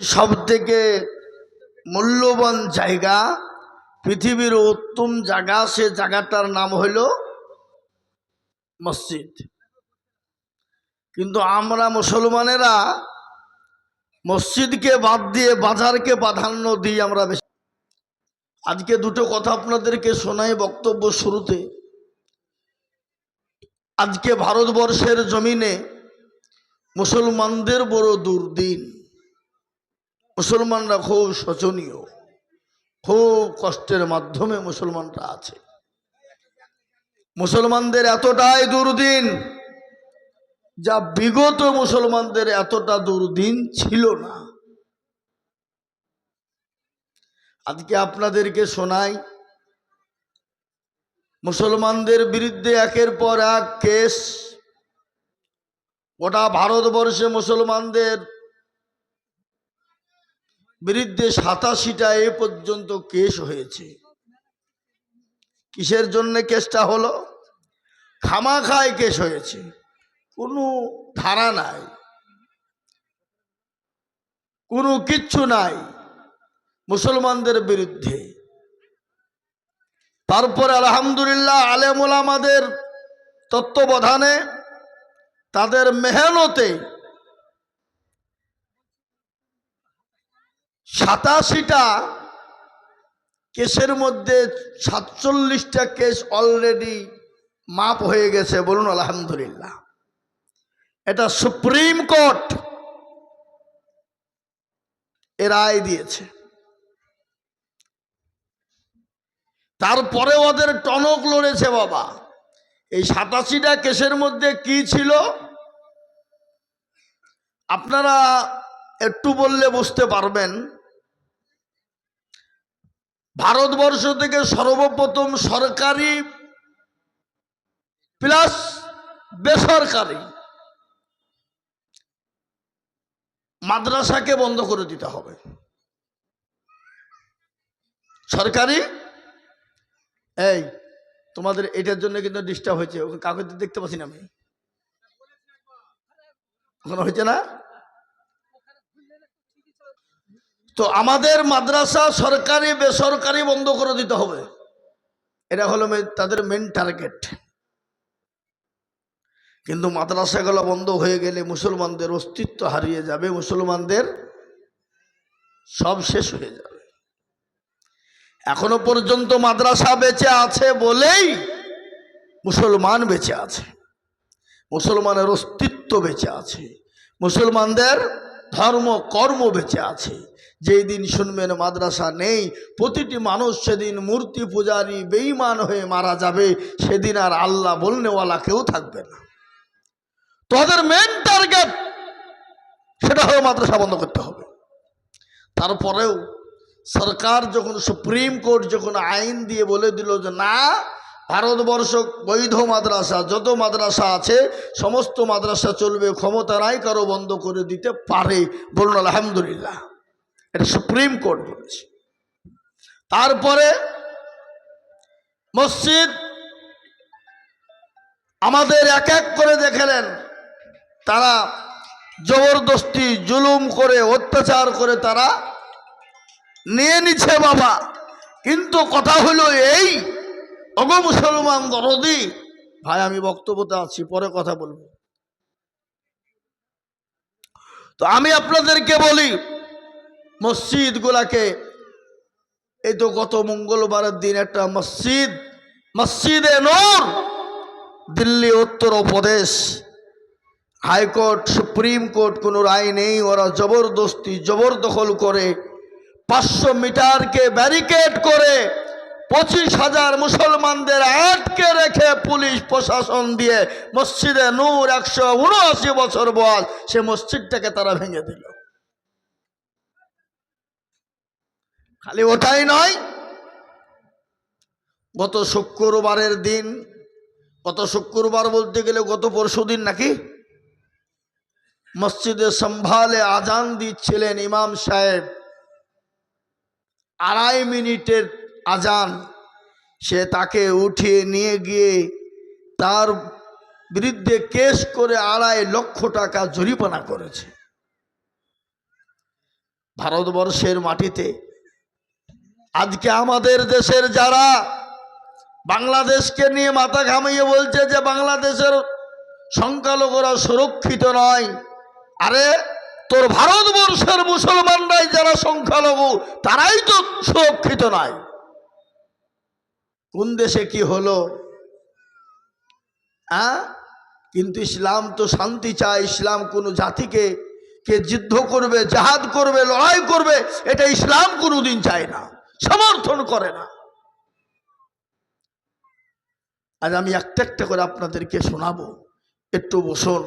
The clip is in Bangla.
সব থেকে মূল্যবান জায়গা, পৃথিবীর উত্তম জায়গা, সে জায়গাটার নাম হইল মসজিদ। কিন্তু আমরা মুসলমানেরা মসজিদকে বাদ দিয়ে বাজারকে প্রাধান্য দিই আমরা বেশি। আজকে দুটো কথা আপনাদেরকে শোনাই বক্তব্য শুরুতে। আজকে ভারতবর্ষের জমিনে মুসলমানদের বড় দুর্দিন। মুসলমানরা খুব শোচনীয়, খুব কষ্টের মাধ্যমে মুসলমানরা আছে। মুসলমানদের এতটাই দুর্দিন, যা বিগত মুসলমানদের এতটা দুর্দিন ছিল না। আজকে আপনাদেরকে শোনাই, মুসলমানদের বিরুদ্ধে একের পর এক কেস, গোটা ভারতবর্ষে মুসলমানদের বিরুদ্ধে সাতাশিটা এ পর্যন্ত কেস হয়েছে। কিসের জন্য কেসটা হলো? খামাখায় কেস হয়েছে। কোনো ধারা নাই। কোনো কিচ্ছু নাই মুসলমানদের বিরুদ্ধে। তারপর আলহামদুলিল্লাহ আলেমুল আমাদের তত্ত্বাবধানে তাদের মেহনতে সাতাশিটা কেসের মধ্যে সাতচল্লিশটা কেস অলরেডি মাপ হয়ে গেছে, বলুন আলহামদুলিল্লাহ। এটা সুপ্রিম কোর্ট এ রায় দিয়েছে। তারপরে ওদের টনক লড়েছে বাবা। এই সাতাশিটা কেসের মধ্যে কি ছিল? আপনারা একটু বললে বুঝতে পারবেন। ভারতবর্ষ থেকে সর্বপ্রথম সরকারি প্লাস বেসরকারি মাদ্রাসাকে বন্ধ করে দিতে হবে। সরকারি? এই, তোমাদের এটার জন্য কিন্তু ডিস্টার্ব হয়েছে, ওকে কাগজ দেখতে পাচ্ছি না আমি। ওখানে হয়েছে না? তো আমাদের মাদ্রাসা সরকারি, বেসরকারি বন্ধ করে দিতে হবে। এটা হলো তাদের মেন টার্গেট কিন্তু মাদ্রাসাগুলো বন্ধ হয়ে গেলে মুসলমানদের অস্তিত্ব হারিয়ে যাবে, মুসলমানদের সব শেষ হয়ে যাবে। এখনও পর্যন্ত মাদ্রাসা বেঁচে আছে বলেই মুসলমান বেঁচে আছে। মুসলমানের অস্তিত্ব বেঁচে আছে। মুসলমানদের ধর্ম, কর্ম বেঁচে আছে। যেই দিন শুনবেন মাদ্রাসা নেই, প্রতিটি মানুষ সেদিন মূর্তি পূজারী, বেঈমান হয়ে মারা যাবে, সেদিন আর আল্লাহ বলনেওয়ালা কেউ থাকবে না। তোদের মেন টার্গেট সেটা হলো মাদ্রাসা বন্ধ করতে হবে। তারপরেও সরকার যখন সুপ্রিম কোর্ট যখন আইন দিয়ে বলে দিল যে না ভারতবর্ষ বৈধ মাদ্রাসা, যত মাদ্রাসা আছে, সমস্ত মাদ্রাসা চলবে, ক্ষমতা নাই, কারও বন্ধ করে দিতে পারে। বলুন, আলহামদুলিল্লাহ। এটা সুপ্রিম কোর্ট বলেছে। তারপরে মসজিদ আমাদের এক এক করে দেখেলেন। তারা জবরদস্তি, জুলুম করে, অত্যাচার করে তারা নিয়ে নিচ্ছে বাবা। কিন্তু কথা হলো এই অগ মুসলমান দরদি। ভাই, আমি বক্তব্যতে আছি, পরে কথা বলব। তো আমি আপনাদেরকে বলি মসজিদ গুলাকে এই তো গত মঙ্গলবারের দিন একটা মসজিদ, মসজিদে নূর, Delhi Uttar Pradesh. High court, supreme court, কোনো রায় নেই, ওরা জবরদস্তি, জবরদখল করে, পাঁচশো মিটারকে ব্যারিকেড করে পঁচিশ হাজার মুসলমানদের আটকে রেখে পুলিশ প্রশাসন দিয়ে মসজিদে নূর একশো উনআশি বছর বয়স, সে মসজিদটাকে তারা ভেঙে দিল। খালি ওটাই নয়, গত শুক্রবারের দিন, গত শুক্রবার বলতে গেলে গত পরশু দিন নাকি? মসজিদে সম্ভালে আজান দিচ্ছিলেন ইমাম সাহেব। আড়াই মিনিটের আজান। সে তাকে উঠিয়ে নিয়ে গিয়ে তার বিরুদ্ধে কেস করে আড়াই লক্ষ টাকা জরিমানা করেছে। ভারতবর্ষের মাটিতে আজকে আমাদের দেশের যারা বাংলাদেশকে নিয়ে মাথা ঘামিয়ে বলছে যে বাংলাদেশের সংখ্যালঘুরা সুরক্ষিত নয়, আরে তোর ভারতবর্ষের মুসলমানরাই যারা সংখ্যালঘু, তারাই তো সুরক্ষিত নয়। কোন দেশে কি হলো? হ্যাঁ কিন্তু ইসলাম তো শান্তি চায়, ইসলাম কোনো জাতিকে, কে যুদ্ধ করবে, জাহাদ করবে, লড়াই করবে, এটা ইসলাম কোনোদিন চায় না, সমর্থন করে না। আজ আমি একটা একটা করে আপনাদেরকে শোনাবো, একটু বসুন।